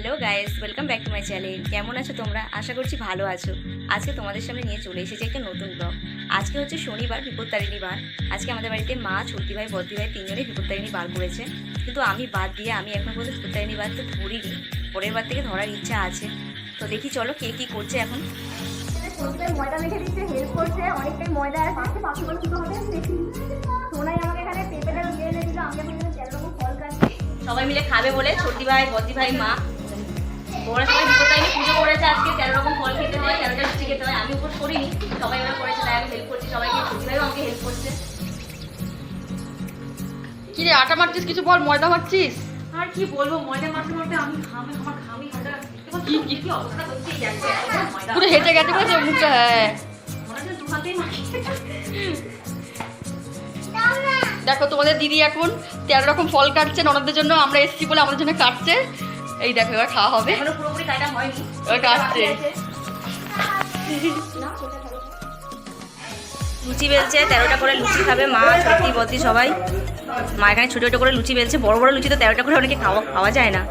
Hello guys welcome back to my channel কেমন আছো তোমরা? আশা করছি ভালো আছো। আজকে তোমাদের সামনে নিয়ে চলে এসেছি একটা নতুন ব্লগ আজকে হচ্ছে শনিবার বিপত্তারিণী বার। আজকে আমাদের বাড়িতে মা ছুটি ভাই বদ্দি ভাই তিনজনেই বিপত্তারিণী বার করেছে। কিন্তু আমি বাদ দিয়ে আমি এখন পর্যন্ত বিপত্তারিণী বার তো ধরিনি। পরের বার থেকে ধরার ইচ্ছা আছে। তো দেখি চলো কে কি করছে এখন। ময়দা মেখে দিচ্ছে হেল্প করছে অনেকটাই ময়দা আর পাশে পাখিগুলো দুটো হবে দেখি। সোনাই আমাকে এখানে পেঁপেটা দিয়ে এনে দিল আমি এখন এখানে রকম ফল কাটছি। সবাই মিলে খাবে বলে ছোটি ভাই বদ্দি ভাই মা। ওরা সবাই বিপত্তারিণী পুজো করেছে আজকে তেরো রকম ফল খেতে হয় তেরোটা লুচি খেতে হয়। আমি উপোস করিনি সবাই ওরা করেছে তাই আমি হেল্প করছি সবাইকে। ছোটি আমাকে হেল্প করছে। কি রে আটা মারছিস কিছু বল ময়দা মারছিস? আর কি বলব ময়দা মারতে মারতে আমি ঘামে আমার ঘামি ময়দা। পুরো হেঁটে গেছে বলেছে মুখটা হ্যাঁ। দেখো তোমাদের দিদি এখন তেরো রকম ফল কাটছে ননদের জন্য আমরা এসছি বলে আমাদের জন্য কাটছে। এই দেখো এবার খাওয়া হবে। এখনও পুরোপুরি কাটা হয়নি। এবার কাটছে লুচি বেলছে তেরোটা করে লুচি খাবে মা সত্যি বদ্দি সবাই। মা এখানে ছোটো ছোটো করে লুচি বেলছে বড় বড় লুচি তো তেরোটা করে অনেকে খাওয়া খাওয়া যায় না।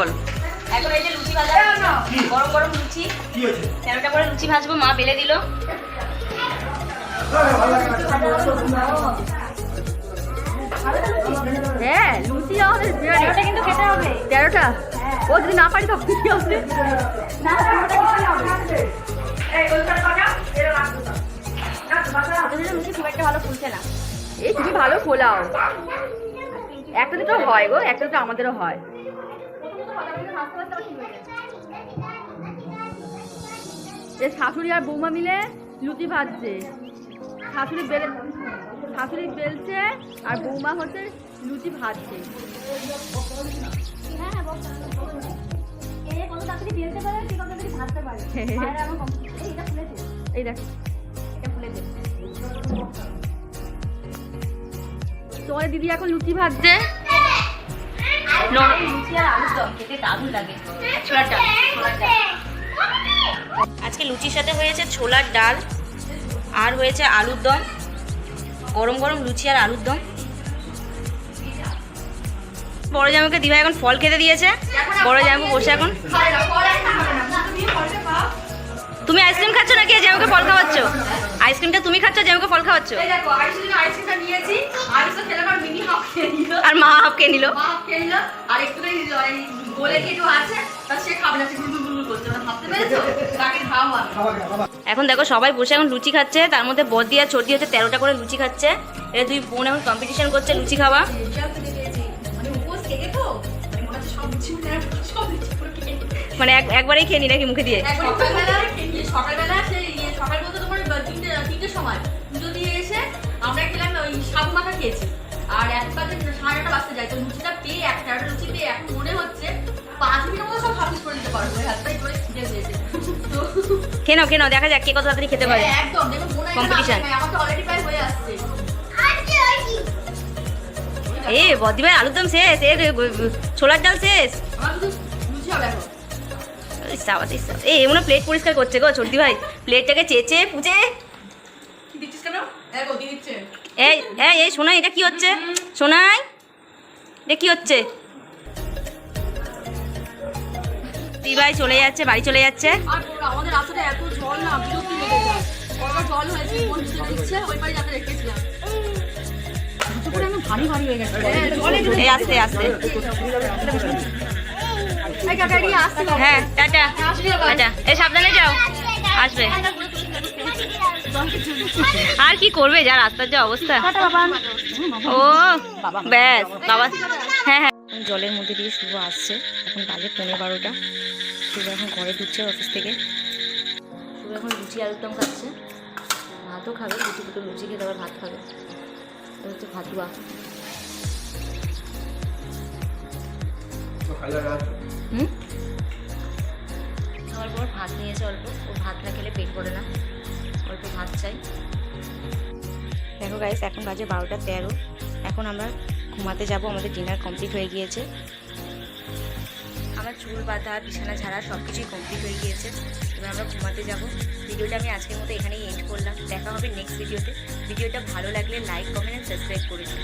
বলো। এখন এই যে লুচি ভাজা গরম গরম লুচি তেরোটা করে লুচি ভাজবো মা বেলে দিল। হ্যাঁ লুচি তেরোটা? ও, যদি না পারি তখন কি হবে। এই তুমি ভালো ফোলাও। একটা দুটো হয় গো, একটা দুটো আমাদেরও হয়। শাশুড়ি আর বৌমা মিলে লুচি ভাজছে। শাশুড়ি বেলে শাশুড়ি বেলছে আর বৌমা হচ্ছে লুচি ভাজছে। হ্যাঁ হ্যাঁ এই, দেখ। এটা তোমার দিদি এখন লুচি ভাজছে? লুচি আর আলুর দম লাগে। ছোলার ডাল। আজকে লুচির সাথে হয়েছে ছোলার ডাল। আর হয়েছে আলুর দম গরম গরম লুচি আর আলুর দম। বড় জামাকে দিভা এখন ফল খেতে দিয়েছে বড় জামাকে বসে এখন। তুমি আইসক্রিম খাচ্ছ নাকি জামাকে ফল খাওয়াচ্ছ? আইসক্রিমটা তুমি খাচ্ছ জামাকে ফল খাওয়াচ্ছ? মিনি আর মা হাফকে নিল। মা হাফ খেয়ে নিল আর একটু একটু মানে এখন দেখো সবাই বসে এখন লুচি খাচ্ছে তার মধ্যে বদি আর ছোটি হচ্ছে তেরোটা করে লুচি খাচ্ছে। এরা দুই বোন এখন কম্পিটিশন করছে লুচি খাওয়া। মানে এক- একবারেই খেয়ে নি নাকি মুখে দিয়ে? সকালবেলা ইয়ে সকালবেলা সেই সকাল বলতে তোমার তিনটে সময়। পুজো দিয়ে এসে আমরা খেলাম ওই সাবু মাখা খেয়েছি। আর এখন বাজে সাড়ে নটা বাজতে যায় তো লুচিটা পেয়ে এক তেরোটা লুচি পেয়ে এখন খেয়ে কেন দেখা যাক কে কত তাড়াতাড়ি খেতে পারে। হ্যাঁ, আসছে। এ বদি ভাই আলুর দম শেষ এ ছোলার ডাল শেষ। এ এমন প্লেট পরিষ্কার করছে গো ছোটি ভাই। প্লেটটাকে চেচে পুচে। কেন? এই এই শোনাই এটা কি হচ্ছে? শোনাই। এটা কি হচ্ছে? দিভাই চলে যাচ্ছে বাড়ি চলে যাচ্ছে। আর আমাদের রাস্তাটা এত জল না বিরক্তি লেগে যায়। জল হয়েছে মন ছেড়ে দিচ্ছে ওই পাড়ে যাতে রেখেছিলাম। পুরো একদম ভারী ভারী হয়ে আস্তে আস্তে। হ্যাঁ টাটা। টাটা। এই সাবধানে যাও। আসবে। আর কি করবে? যা রাস্তার যা অবস্থা। ও ব্যাস বাবা। হ্যাঁ হ্যাঁ। জলের মধ্যে দিয়ে শুভ আসছে। এখন বাজে পনেরো বারোটা। শুভ এখন ঘরে ঢুকছে অফিস থেকে। শুভ এখন লুচি আলুরদম খাচ্ছে। ভাতও খাবে দুটো দুটো লুচি খেয়ে আবার ভাত খাবে। এটা হচ্ছে ভাতুয়া। হুম? খাওয়ার পর ভাত নিয়েছে অল্প। ও ভাত না খেলে পেট ভরে না। অল্প ভাত চাই। দেখো গাইস এখন বাজে বারোটা তেরো। এখন আমরা ঘুমাতে যাব, আমাদের ডিনার কমপ্লিট হয়ে গিয়েছে। আমার চুল বাঁধা, বিছানা ছাড়া সব কিছুই কমপ্লিট হয়ে গিয়েছে। এবার আমরা ঘুমাতে যাব। ভিডিওটা আমি আজকের মতো এখানেই এন্ড করলাম। দেখা হবে নেক্সট ভিডিওতে। ভিডিওটা ভালো লাগলে লাইক কমেন্ট সাবস্ক্রাইব করে দিন